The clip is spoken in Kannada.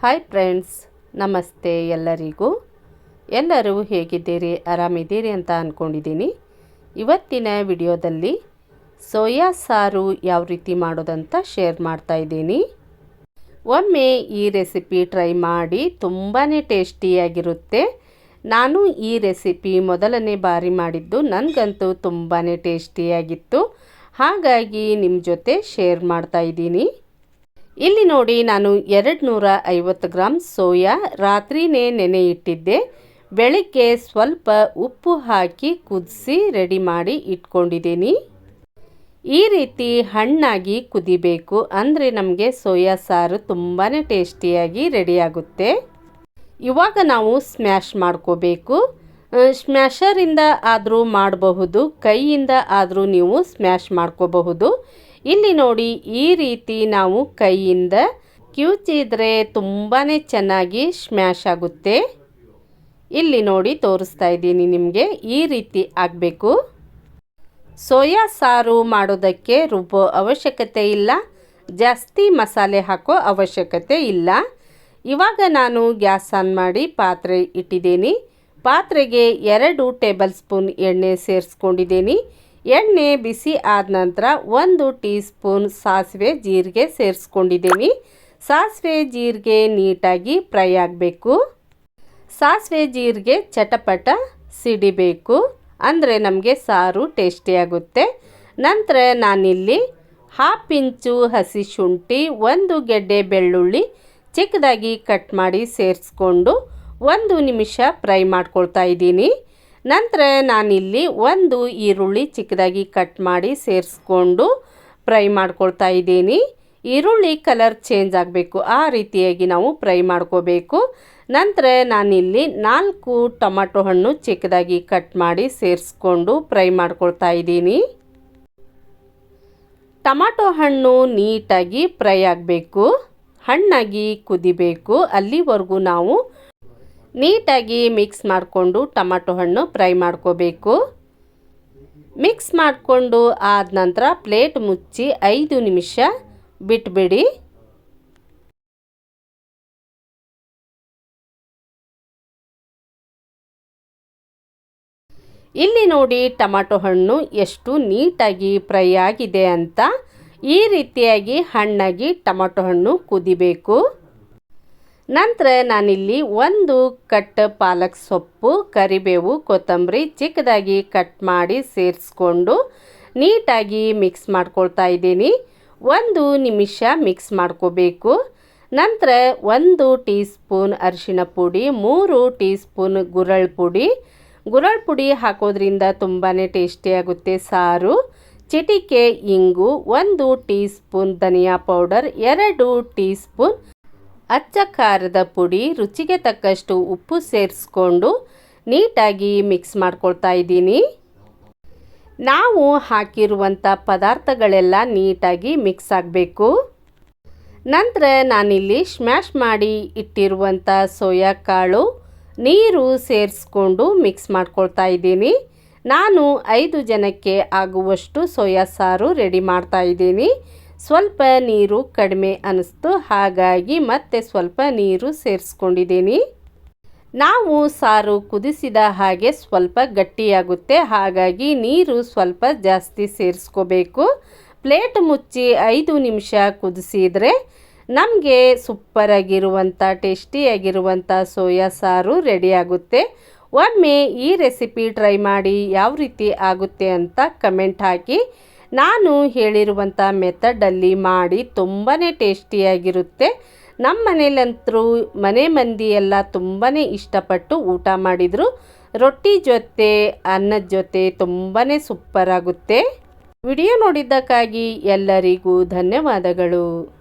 ಹಾಯ್ ಫ್ರೆಂಡ್ಸ್ ನಮಸ್ತೆ ಎಲ್ಲರಿಗೂ. ಎಲ್ಲರೂ ಹೇಗಿದ್ದೀರಿ? ಆರಾಮಿದ್ದೀರಿ ಅಂತ ಅಂದ್ಕೊಂಡಿದ್ದೀನಿ ಇವತ್ತಿನ ವಿಡಿಯೋದಲ್ಲಿ ಸೋಯಾ ಸಾರು ಯಾವ ರೀತಿ ಮಾಡೋದಂತ ಶೇರ್ ಮಾಡ್ತಾ ಇದ್ದೀನಿ. ಒಮ್ಮೆ ಈ ರೆಸಿಪಿ ಟ್ರೈ ಮಾಡಿ ತುಂಬಾ ಟೇಸ್ಟಿಯಾಗಿರುತ್ತೆ ನಾನು ಈ ರೆಸಿಪಿ ಮೊದಲನೇ ಬಾರಿ ಮಾಡಿದ್ದು ನನಗಂತೂ ತುಂಬಾ ಟೇಸ್ಟಿಯಾಗಿತ್ತು ಹಾಗಾಗಿ ನಿಮ್ಮ ಜೊತೆ ಶೇರ್ ಮಾಡ್ತಾ ಇದ್ದೀನಿ. ಇಲ್ಲಿ ನೋಡಿ ನಾನು ಎರಡು ನೂರ ಐವತ್ತು ಗ್ರಾಮ್ ಸೋಯಾ ರಾತ್ರಿನೇ ನೆನೆ ಇಟ್ಟಿದ್ದೆ ಬೆಳಗ್ಗೆ ಸ್ವಲ್ಪ ಉಪ್ಪು ಹಾಕಿ ಕುದಿಸಿ ರೆಡಿ ಮಾಡಿ ಇಟ್ಕೊಂಡಿದ್ದೀನಿ. ಈ ರೀತಿ ಹಣ್ಣಾಗಿ ಕುದಿಬೇಕು. ಅಂದರೆ ನಮಗೆ ಸೋಯಾ ಸಾರು ತುಂಬಾ ಟೇಸ್ಟಿಯಾಗಿ ರೆಡಿಯಾಗುತ್ತೆ. ಇವಾಗ ನಾವು ಸ್ಮ್ಯಾಶ್ ಮಾಡ್ಕೋಬೇಕು. ಸ್ಮ್ಯಾಷರಿಂದ ಆದರೂ ಮಾಡಬಹುದು. ಕೈಯಿಂದ ಆದರೂ ನೀವು ಸ್ಮ್ಯಾಶ್ ಮಾಡ್ಕೋಬಹುದು. ಇಲ್ಲಿ ನೋಡಿ ಈ ರೀತಿ ನಾವು ಕೈಯಿಂದ ಕ್ಯೂಚಿದ್ರೆ ತುಂಬಾ ಚೆನ್ನಾಗಿ ಸ್ಮ್ಯಾಶ್ ಆಗುತ್ತೆ. ಇಲ್ಲಿ ನೋಡಿ ತೋರಿಸ್ತಾ ಇದ್ದೀನಿ ನಿಮಗೆ ಈ ರೀತಿ ಆಗಬೇಕು. ಸೋಯಾ ಸಾರು ಮಾಡೋದಕ್ಕೆ ರುಬ್ಬೋ ಅವಶ್ಯಕತೆ ಇಲ್ಲ. ಜಾಸ್ತಿ ಮಸಾಲೆ ಹಾಕೋ ಅವಶ್ಯಕತೆ ಇಲ್ಲ. ಇವಾಗ ನಾನು ಗ್ಯಾಸ್ ಆನ್ ಮಾಡಿ ಪಾತ್ರೆ ಇಟ್ಟಿದ್ದೀನಿ. ಪಾತ್ರೆಗೆ ಎರಡು ಟೇಬಲ್ ಸ್ಪೂನ್ ಎಣ್ಣೆ ಸೇರಿಸ್ಕೊಂಡಿದ್ದೀನಿ. ಎಣ್ಣೆ ಬಿಸಿ ಆದ ನಂತರ ಒಂದು ಟೀ ಸ್ಪೂನ್ ಸಾಸಿವೆ ಜೀರಿಗೆ ಸೇರಿಸ್ಕೊಂಡಿದ್ದೀನಿ. ಸಾಸಿವೆ ಜೀರಿಗೆ ನೀಟಾಗಿ ಫ್ರೈ ಆಗಬೇಕು. ಸಾಸಿವೆ ಜೀರಿಗೆ ಚಟಪಟ ಸಿಡಿಬೇಕು. ಅಂದರೆ ನಮಗೆ ಸಾರು ಟೇಸ್ಟಿಯಾಗುತ್ತೆ ನಂತರ ನಾನಿಲ್ಲಿ ಹಾಫ್ ಇಂಚು ಹಸಿ ಶುಂಠಿ, ಒಂದು ಗೆಡ್ಡೆ ಬೆಳ್ಳುಳ್ಳಿ ಚಿಕ್ಕದಾಗಿ ಕಟ್ ಮಾಡಿ ಸೇರಿಸ್ಕೊಂಡು ಒಂದು ನಿಮಿಷ ಫ್ರೈ ಮಾಡ್ಕೊಳ್ತಾ ಇದ್ದೀನಿ. ನಂತರ ನಾನಿಲ್ಲಿ ಒಂದು ಈರುಳ್ಳಿ ಚಿಕ್ಕದಾಗಿ ಕಟ್ ಮಾಡಿ ಸೇರಿಸ್ಕೊಂಡು ಫ್ರೈ ಮಾಡ್ಕೊಳ್ತಾ ಇದ್ದೀನಿ. ಈರುಳ್ಳಿ ಕಲರ್ ಚೇಂಜ್ ಆಗಬೇಕು. ಆ ರೀತಿಯಾಗಿ ನಾವು ಫ್ರೈ ಮಾಡ್ಕೋಬೇಕು. ನಂತರ ನಾನಿಲ್ಲಿ ನಾಲ್ಕು ಟೊಮಾಟೊ ಹಣ್ಣು ಚಿಕ್ಕದಾಗಿ ಕಟ್ ಮಾಡಿ ಸೇರಿಸ್ಕೊಂಡು ಫ್ರೈ ಮಾಡ್ಕೊಳ್ತಾ ಇದ್ದೀನಿ. ಟೊಮಾಟೊ ಹಣ್ಣು ನೀಟಾಗಿ ಫ್ರೈ ಆಗಬೇಕು. ಹಣ್ಣಾಗಿ ಕುದಿಬೇಕು. ಅಲ್ಲಿವರೆಗೂ ನಾವು ನೀಟಾಗಿ ಮಿಕ್ಸ್ ಮಾಡಿಕೊಂಡು ಟೊಮಾಟೊ ಹಣ್ಣು ಫ್ರೈ ಮಾಡ್ಕೋಬೇಕು. ಮಿಕ್ಸ್ ಮಾಡಿಕೊಂಡು ಆದ ನಂತರ ಪ್ಲೇಟ್ ಮುಚ್ಚಿ ಐದು ನಿಮಿಷ ಬಿಟ್ಬಿಡಿ. ಇಲ್ಲಿ ನೋಡಿ ಟೊಮಾಟೊ ಹಣ್ಣು ಎಷ್ಟು ನೀಟಾಗಿ ಫ್ರೈ ಆಗಿದೆ ಅಂತ ಈ ರೀತಿಯಾಗಿ ಹಣ್ಣಾಗಿ ಟೊಮಾಟೊ ಹಣ್ಣು ಕುದಿಬೇಕು. ನಂತರ ನಾನಿಲ್ಲಿ ಒಂದು ಕಟ್ ಪಾಲಕ್ ಸೊಪ್ಪು, ಕರಿಬೇವು, ಕೊತ್ತಂಬರಿ ಚಿಕ್ಕದಾಗಿ ಕಟ್ ಮಾಡಿ ಸೇರಿಸ್ಕೊಂಡು ನೀಟಾಗಿ ಮಿಕ್ಸ್ ಮಾಡ್ಕೊಳ್ತಾ ಇದ್ದೀನಿ. ಒಂದು ನಿಮಿಷ ಮಿಕ್ಸ್ ಮಾಡ್ಕೋಬೇಕು. ನಂತರ ಒಂದು ಟೀ ಸ್ಪೂನ್ ಅರಿಶಿಣ ಪುಡಿ, ಮೂರು ಟೀ ಸ್ಪೂನ್ ಗುರಳ್ ಪುಡಿ. ಗುರಳ್ ಪುಡಿ ಹಾಕೋದ್ರಿಂದ ತುಂಬಾ ಟೇಸ್ಟಿಯಾಗುತ್ತೆ ಸಾರು. ಚಿಟಿಕೆ, ಇಂಗು, ಒಂದು ಟೀ ಸ್ಪೂನ್ ಧನಿಯಾ ಪೌಡರ್, ಎರಡು ಟೀ ಸ್ಪೂನ್ ಅಚ್ಚ ಖಾರದ ಪುಡಿ ರುಚಿಗೆ ತಕ್ಕಷ್ಟು ಉಪ್ಪು ಸೇರಿಸ್ಕೊಂಡು ನೀಟಾಗಿ ಮಿಕ್ಸ್ ಮಾಡ್ಕೊಳ್ತಾ ಇದ್ದೀನಿ. ನಾವು ಹಾಕಿರುವಂಥ ಪದಾರ್ಥಗಳೆಲ್ಲ ನೀಟಾಗಿ ಮಿಕ್ಸ್ ಆಗಬೇಕು. ನಂತರ ನಾನಿಲ್ಲಿ ಸ್ಮ್ಯಾಶ್ ಮಾಡಿ ಇಟ್ಟಿರುವಂಥ ಸೋಯಾ ಕಾಳು ನೀರು ಸೇರಿಸ್ಕೊಂಡು ಮಿಕ್ಸ್ ಮಾಡ್ಕೊಳ್ತಾ ಇದ್ದೀನಿ. ನಾನು ಐದು ಜನಕ್ಕೆ ಆಗುವಷ್ಟು ಸೋಯಾ ಸಾರು ರೆಡಿ ಮಾಡ್ತಾ ಇದ್ದೀನಿ. ಸ್ವಲ್ಪ ನೀರು ಕಡಿಮೆ ಅನ್ನಿಸ್ತು ಹಾಗಾಗಿ ಮತ್ತೆ ಸ್ವಲ್ಪ ನೀರು ಸೇರಿಸ್ಕೊಂಡಿದ್ದೀನಿ. ನಾವು ಸಾರು ಕುದಿಸಿದ ಹಾಗೆ ಸ್ವಲ್ಪ ಗಟ್ಟಿಯಾಗುತ್ತೆ, ಹಾಗಾಗಿ ನೀರು ಸ್ವಲ್ಪ ಜಾಸ್ತಿ ಸೇರಿಸ್ಕೋಬೇಕು. ಪ್ಲೇಟ್ ಮುಚ್ಚಿ ಐದು ನಿಮಿಷ ಕುದಿಸಿದರೆ ನಮಗೆ ಸೂಪರಾಗಿರುವಂಥ, ಟೇಸ್ಟಿಯಾಗಿರುವಂಥ ಸೋಯಾ ಸಾರು ರೆಡಿಯಾಗುತ್ತೆ ಒಮ್ಮೆ ಈ ರೆಸಿಪಿ ಟ್ರೈ ಮಾಡಿ ಯಾವ ರೀತಿ ಆಗುತ್ತೆ ಅಂತ ಕಮೆಂಟ್ ಹಾಕಿ. ನಾನು ಹೇಳಿರುವಂಥ ಮೆಥಡಲ್ಲಿ ಮಾಡಿ ತುಂಬಾ ಟೇಸ್ಟಿಯಾಗಿರುತ್ತೆ. ನಮ್ಮ ಮನೇಲಂತರೂ ಮನೆ ಮಂದಿ ಎಲ್ಲ ತುಂಬಾ ಇಷ್ಟಪಟ್ಟು ಊಟ ಮಾಡಿದರು. ರೊಟ್ಟಿ ಜೊತೆ ಅನ್ನದ ಜೊತೆ ತುಂಬಾ ಸೂಪರಾಗುತ್ತೆ. ವಿಡಿಯೋ ನೋಡಿದ್ದಕ್ಕಾಗಿ ಎಲ್ಲರಿಗೂ ಧನ್ಯವಾದಗಳು.